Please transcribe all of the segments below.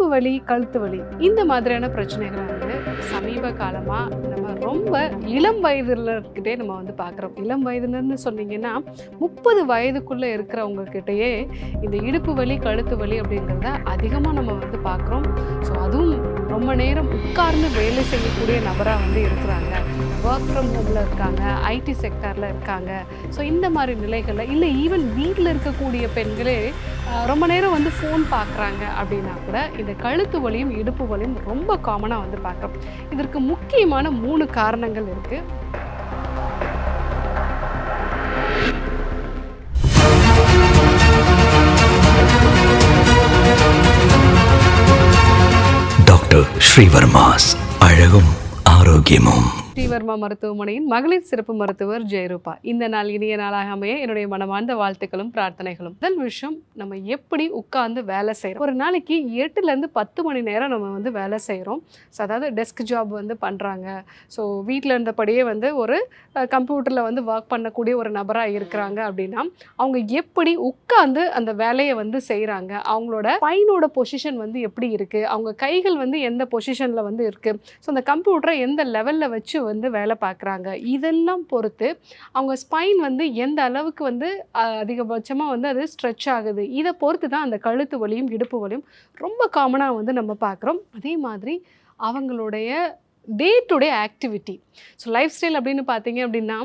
இடுப்பு வலி கழுத்து வலி இந்த மாதிரியான பிரச்சனைகளை வந்து சமீப காலமாக நம்ம ரொம்ப இளம் வயதுலர்கிட்டே நம்ம வந்து பார்க்குறோம். இளம் வயதினர்னு சொன்னீங்கன்னா முப்பது வயதுக்குள்ளே இருக்கிறவங்கக்கிட்டேயே இந்த இடுப்பு வலி கழுத்து வலி அப்படிங்கிறத அதிகமாக நம்ம வந்து பார்க்குறோம். ஸோ அதுவும் ரொம்ப நேரம் உட்கார்ந்து வேலை செய்யக்கூடிய நபராக வந்து இருக்கிறாங்க. ஒர்க் ஃப்ரம் ஹோமில் இருக்காங்க ஐடி செக்டாரில் இருக்காங்க. ஸோ இந்த மாதிரி நிலைகளில் இல்லை ஈவன் வீட்டில் இருக்கக்கூடிய பெண்களே ரொம்ப நேரம் வந்து ஃபோன் பார்க்குறாங்க அப்படின்னா கூட இந்த கழுத்து வலியும் இடுப்பு வலியும் ரொம்ப காமனாக வந்து பார்க்குறோம். இதற்கு முக்கியமான மூணு காரணங்கள் இருக்குது டாக்டர் ஸ்ரீவர்மாஸ் அழகும் ஆரோக்கியமும். ஸ்ரீவர்மா மருத்துவமனையின் மகளிர் சிறப்பு மருத்துவர் ஜெயரூபா. இந்த நாள் இனிய நாளாக அமைய என்னுடைய மனமார்ந்த வாழ்த்துக்களும் பிரார்த்தனைகளும். முதல் விஷயம் நம்ம எப்படி உட்கார்ந்து வேலை செய்கிறோம் ஒரு நாளைக்கு எட்டுலேருந்து பத்து மணி நேரம் நம்ம வந்து வேலை செய்கிறோம் ஸோ அதாவது டெஸ்க் ஜாப் வந்து பண்ணுறாங்க ஸோ வீட்டில் இருந்தபடியே வந்து ஒரு கம்ப்யூட்டரில் வந்து ஒர்க் பண்ணக்கூடிய ஒரு நபராக இருக்கிறாங்க அப்படின்னா அவங்க எப்படி உட்கார்ந்து அந்த வேலையை வந்து செய்கிறாங்க அவங்களோட பையனோட பொசிஷன் வந்து எப்படி இருக்குது அவங்க கைகள் வந்து எந்த பொசிஷனில் வந்து இருக்குது ஸோ அந்த கம்ப்யூட்டரை எந்த லெவலில் வச்சு வந்து வேலை பார்க்குறாங்க. இதெல்லாம் பொறுத்து அவங்க ஸ்பைன் வந்து எந்த அளவுக்கு வந்து அதிகபட்சமாக வந்து அது ஸ்ட்ரெச் ஆகுது. இதை பொறுத்து தான் அந்த கழுத்து வலியும் இடுப்பு வலியும் ரொம்ப காமனாக வந்து நம்ம பார்க்குறோம். அதே மாதிரி அவங்களுடைய day to day activity so life style அப்படின்னு பார்த்தீங்க அப்படின்னா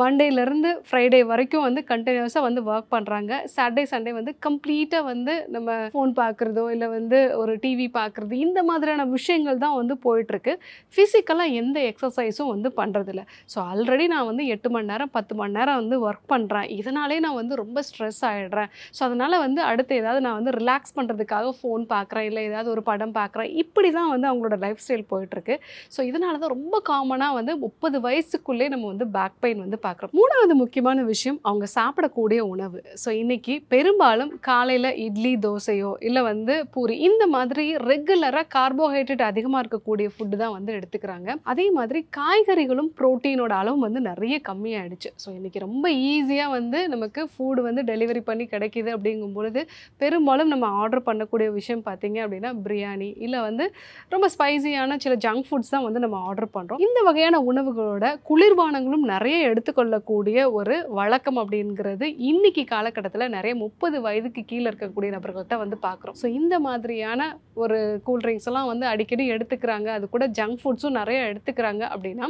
மண்டேலேருந்து ஃப்ரைடே வரைக்கும் வந்து கண்டினியூஸாக வந்து ஒர்க் பண்ணுறாங்க சாட்டர்டே சண்டே வந்து கம்ப்ளீட்டாக வந்து நம்ம ஃபோன் பார்க்குறதோ இல்லை வந்து ஒரு டிவி பார்க்குறது இந்த மாதிரியான விஷயங்கள் தான் வந்து போயிட்டுருக்கு. ஃபிசிக்கலாக எந்த எக்ஸசைஸும் வந்து பண்ணுறதில்ல ஸோ ஆல்ரெடி நான் வந்து எட்டு மணி நேரம் பத்து மணி நேரம் வந்து ஒர்க் பண்ணுறேன் இதனாலே நான் வந்து ரொம்ப ஸ்ட்ரெஸ் ஆகிடுறேன் ஸோ அதனால் வந்து அடுத்து ஏதாவது நான் வந்து ரிலாக்ஸ் பண்ணுறதுக்காக ஃபோன் பார்க்குறேன் இல்லை ஏதாவது ஒரு படம் பார்க்குறேன். இப்படி தான் வந்து அவங்களோட லைஃப் ஸ்டைல் போயிட்டுருக்கு. ஸோ இதனால தான் ரொம்ப காமனாக வந்து முப்பது வயசுக்குள்ளே நம்ம வந்து பேக் பெயின் வந்து பார்க்குறோம். மூணாவது முக்கியமான விஷயம் அவங்க சாப்பிடக்கூடிய உணவு. ஸோ இன்றைக்கி பெரும்பாலும் காலையில் இட்லி தோசையோ இல்லை வந்து பூரி இந்த மாதிரி ரெகுலராக கார்போஹைட்ரேட் அதிகமாக இருக்கக்கூடிய ஃபுட்டு தான் வந்து எடுத்துக்கிறாங்க. அதே மாதிரி காய்கறிகளும் ப்ரோட்டீனோட அளவும் வந்து நிறைய கம்மியாயிடுச்சு. ஸோ இன்றைக்கி ரொம்ப ஈஸியாக வந்து நமக்கு ஃபுட் வந்து டெலிவரி பண்ணி கிடைக்கிது அப்படிங்கும் பொழுது பெரும்பாலும் நம்ம ஆர்டர் பண்ணக்கூடிய விஷயம் பார்த்தீங்க அப்படின்னா பிரியாணி இல்லை வந்து ரொம்ப ஸ்பைசியான சில ஜங்க் ஃபுட்ஸ் தான் வந்து நம்ம ஆர்டர் பண்ணுறோம் இந்த வகையான உணவுகளோட குளிர்பானங்களும் நிறைய எடுத்துக்கொள்ளக்கூடிய ஒரு வழக்கம் அப்படிங்கிறது இன்னைக்கு காலகட்டத்தில் நிறைய முப்பது வயதுக்கு கீழே இருக்கக்கூடிய நபர்கள்ட்ட வந்து பார்க்குறோம் ஸோ இந்த மாதிரியான ஒரு கூல்ட்ரிங்க்ஸ் எல்லாம் வந்து அடிக்கடி எடுத்துக்கிறாங்க. அது கூட ஜங்க் ஃபுட்ஸும் நிறைய எடுத்துக்கிறாங்க அப்படின்னா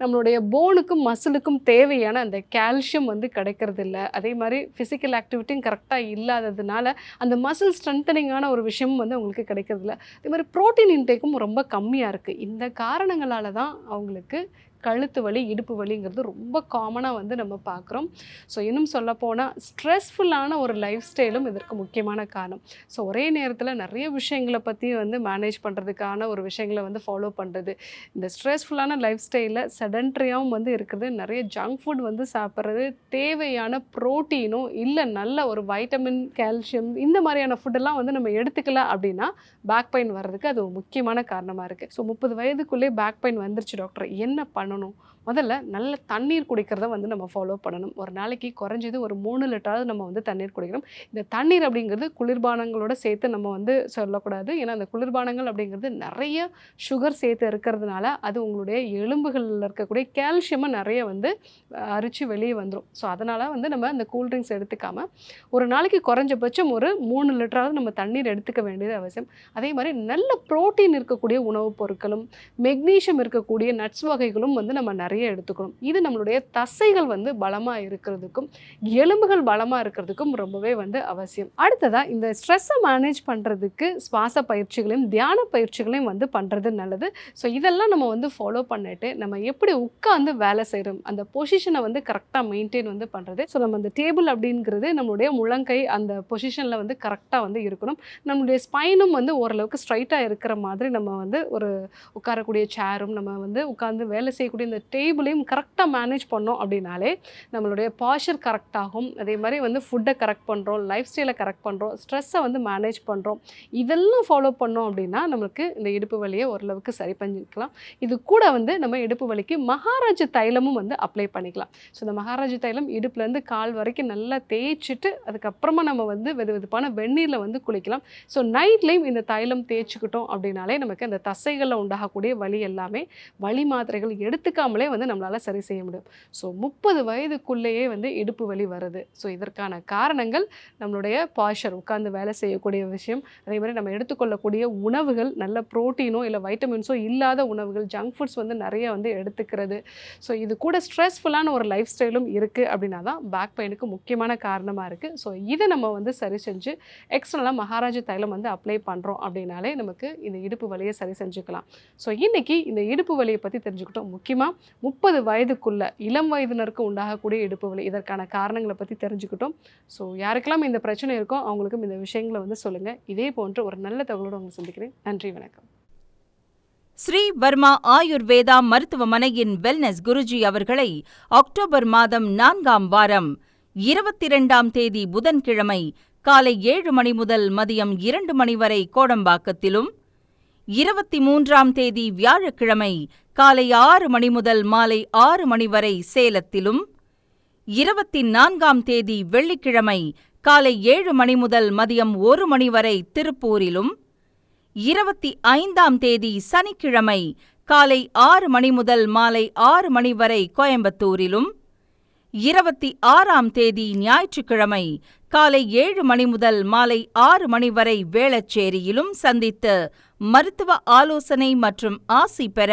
நம்மளுடைய போனுக்கும் மசிலுக்கும் தேவையான அந்த கால்சியம் வந்து கிடைக்கிறது இல்லை அதே மாதிரி ஃபிசிக்கல் ஆக்டிவிட்டியும் கரெக்டாக இல்லாததுனால அந்த மசில் ஸ்ட்ரென்தனிங்கான ஒரு விஷயமும் வந்து அவங்களுக்கு கிடைக்கிறது இல்ல அதே மாதிரி ப்ரோட்டீன் இன்டேக்கும் ரொம்ப கம்மியாக இருக்குது இந்த காரணங்களால் தான் அவங்களுக்கு கழுத்து வலி இடுப்பு வலிங்கிறது ரொம்ப காமனாக வந்து நம்ம பார்க்குறோம். ஸோ இன்னும் சொல்லப்போனால் ஸ்ட்ரெஸ்ஃபுல்லான ஒரு லைஃப் ஸ்டைலும் இதற்கு முக்கியமான காரணம். ஸோ ஒரே நேரத்தில் நிறைய விஷயங்களை பற்றி வந்து மேனேஜ் பண்ணுறதுக்கான ஒரு விஷயங்களை வந்து ஃபாலோ பண்ணுறது இந்த ஸ்ட்ரெஸ்ஃபுல்லான லைஃப் ஸ்டைலில் செடன்ட்ரியாகவும் வந்து இருக்குது. நிறைய ஜங்க் ஃபுட் வந்து சாப்பிட்றது தேவையான ப்ரோட்டீனும் இல்லை நல்ல ஒரு வைட்டமின் கால்சியம் இந்த மாதிரியான ஃபுட்டெல்லாம் வந்து நம்ம எடுத்துக்கல அப்படின்னா பேக் பெயின் வர்றதுக்கு அது ஒரு முக்கியமான காரணமாக இருக்குது ஸோ முப்பது வயதுக்குள்ளே பேக் பெயின் வந்துருச்சு டாக்டர் என்ன பண்ணணும்? I don't know. முதல்ல நல்ல தண்ணீர் குடிக்கிறத வந்து நம்ம ஃபாலோ பண்ணணும். ஒரு நாளைக்கு குறைஞ்சது ஒரு மூணு லிட்டராவது நம்ம வந்து தண்ணீர் குடிக்கணும். இந்த தண்ணீர் அப்படிங்கிறது குளிர்பானங்களோட சேர்த்து நம்ம வந்து சொல்லக்கூடாது. ஏன்னா அந்த குளிர்பானங்கள் அப்படிங்கிறது நிறைய சுகர் சேர்த்து இருக்கிறதுனால அது உங்களுடைய எலும்புகளில் இருக்கக்கூடிய கால்சியமாக நிறைய வந்து அரிச்சு வெளியே வந்துடும் ஸோ அதனால் வந்து நம்ம அந்த கூல்ட்ரிங்க்ஸ் எடுத்துக்காம ஒரு நாளைக்கு குறைஞ்சபட்சம் ஒரு மூணு லிட்டராவது நம்ம தண்ணீர் எடுத்துக்க வேண்டியது அவசியம். அதே மாதிரி நல்ல புரோட்டீன் இருக்கக்கூடிய உணவுப் பொருட்களும் மெக்னீஷியம் இருக்கக்கூடிய நட்ஸ் வகைகளும் வந்து நம்ம நிறைய எடுத்துக்கணும். இது நம்மளுடைய தசைகள் வந்து பலமாக இருக்கிறதுக்கும் எலும்புகள் பலமாக இருக்கிறதுக்கும் ரொம்பவே வந்து அவசியம். அடுத்ததாக இந்த ஸ்ட்ரெஸ்ஸை மேனேஜ் பண்ணுறதுக்கு சுவாச பயிற்சிகளையும் தியான பயிற்சிகளையும் வந்து பண்ணுறது நல்லது. ஸோ இதெல்லாம் நம்ம வந்து ஃபாலோ பண்ணிட்டு நம்ம எப்படி உட்காந்து வேலை செய்கிறோம் அந்த பொசிஷனை வந்து கரெக்டாக மெயின்டைன் வந்து பண்ணுறது ஸோ நம்ம அந்த டேபிள் அப்படிங்கிறது நம்மளுடைய முழங்கை அந்த பொசிஷனில் வந்து கரெக்டாக வந்து இருக்கணும். நம்மளுடைய ஸ்பைனும் வந்து ஓரளவுக்கு ஸ்ட்ரைட்டாக இருக்கிற மாதிரி நம்ம வந்து ஒரு உட்காரக்கூடிய சேரும் நம்ம வந்து உட்காந்து வேலை செய்யக்கூடிய இந்த டே டேபிளையும் கரெக்டாக மேனேஜ் பண்ணோம் அப்படின்னாலே நம்மளுடைய பாஷர் கரெக்டாகும் அதே மாதிரி வந்து ஃபுட்டை கரெக்ட் பண்ணுறோம் லைஃப் ஸ்டைலை கரெக்ட் பண்ணுறோம் ஸ்ட்ரெஸ்ஸை வந்து மேனேஜ் பண்ணுறோம் இதெல்லாம் ஃபாலோ பண்ணோம் அப்படின்னா நம்மளுக்கு இந்த இடுப்பு வலியை ஓரளவுக்கு சரி பண்ணிக்கலாம். இது கூட வந்து நம்ம இடுப்பு வலிக்கு மகாராஜ தைலமும் வந்து அப்ளை பண்ணிக்கலாம். ஸோ இந்த மகாராஜ தைலம் இடுப்புலேருந்து கால் வரைக்கும் நல்லா தேய்ச்சிட்டு அதுக்கப்புறமா நம்ம வந்து வெது வெதுப்பான வெந்நீரில் வந்து குளிக்கலாம். ஸோ நைட்லேயும் இந்த தைலம் தேய்ச்சிக்கிட்டோம் அப்படின்னாலே நமக்கு அந்த தசைகளில் உண்டாகக்கூடிய வலி எல்லாமே வலி மாத்திரைகள் எடுத்துக்காமலே வந்து நம்மளால் சரி செய்ய முடியும். ஸோ முப்பது வயதுக்குள்ளேயே வந்து இடுப்பு வலி வருது. ஸோ இதற்கான காரணங்கள் நம்மளுடைய பாஷர் உட்காந்து வேலை செய்யக்கூடிய விஷயம் அதே மாதிரி நம்ம எடுத்துக்கொள்ளக்கூடிய உணவுகள் நல்ல ப்ரோட்டீனோ இல்லை வைட்டமின்ஸோ இல்லாத உணவுகள் ஜங்க் ஃபுட்ஸ் வந்து நிறைய வந்து எடுத்துக்கிறது. ஸோ இது கூட ஸ்ட்ரெஸ்ஃபுல்லான ஒரு லைஃப் ஸ்டைலும் இருக்குது அப்படின்னா தான் பேக் பெயினுக்கு முக்கியமான காரணமாக இருக்குது ஸோ இதை நம்ம வந்து சரி செஞ்சு எக்ஸ்டர்னலாக மகாராஜ தைலம் வந்து அப்ளை பண்ணுறோம் அப்படின்னாலே நமக்கு இந்த இடுப்பு வலியை சரி செஞ்சுக்கலாம். ஸோ இன்றைக்கி இந்த இடுப்பு வலியை பற்றி தெரிஞ்சுக்கிட்டோம். முக்கியமாக முப்பது வயதுக்குள்ள இளம் வயதினருக்கு உண்டாகக்கூடிய இடுப்பு வலி இதற்கான காரணங்களை பற்றி தெரிஞ்சுக்கிட்டோம். ஸோ யாருக்கெல்லாம் இந்த பிரச்சனை இருக்கோ அவங்களுக்கும் இந்த விஷயங்களை வந்து சொல்லுங்கள் இதே போன்ற ஒரு நல்ல தகவலோடு உங்களை சந்திக்கிறேன். நன்றி வணக்கம். ஸ்ரீ வர்மா ஆயுர்வேதா மருத்துவமனையின் வெல்னஸ் குருஜி அவர்களை அக்டோபர் மாதம் நான்காம் வாரம் இருபத்தி இரண்டாம் தேதி புதன்கிழமை காலை ஏழு மணி முதல் மதியம் இரண்டு மணி வரை கோடம்பாக்கத்திலும் இருபத்தி மூன்றாம் தேதி வியாழக்கிழமை காலை ஆறு மணி முதல் மாலை ஆறு மணி வரை சேலத்திலும் இருபத்தி நான்காம் தேதி வெள்ளிக்கிழமை காலை ஏழு மணி முதல் மதியம் ஒரு மணி வரை திருப்பூரிலும் இருபத்தி ஐந்தாம் தேதி சனிக்கிழமை காலை ஆறு மணி முதல் மாலை ஆறு மணி வரை கோயம்புத்தூரிலும் இருபத்தி ஆறாம் தேதி ஞாயிற்றுக்கிழமை காலை ஏழு மணி முதல் மாலை ஆறு மணி வரை வேளச்சேரியிலும் சந்தித்து மருத்துவ ஆலோசனை மற்றும் ஆசி பெற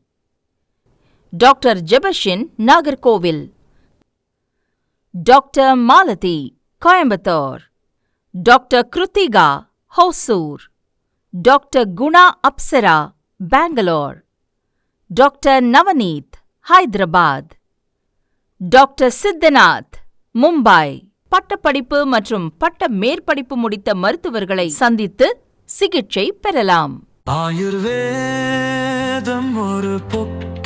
Doctor Jebashin Nagercoil. Doctor Malathi Coimbatore. Doctor Kiruthika Hosur. Doctor Guna Apsara Bangalore. Doctor Navneeth Hyderabad. Doctor Siddhanath Mumbai. பட்டப்படிப்பு மற்றும் பட்ட மேற்படிப்பு முடித்த மருத்துவர்களை சந்தித்து சிகிச்சை பெறலாம். ஆயுர்வேதம் ஒரு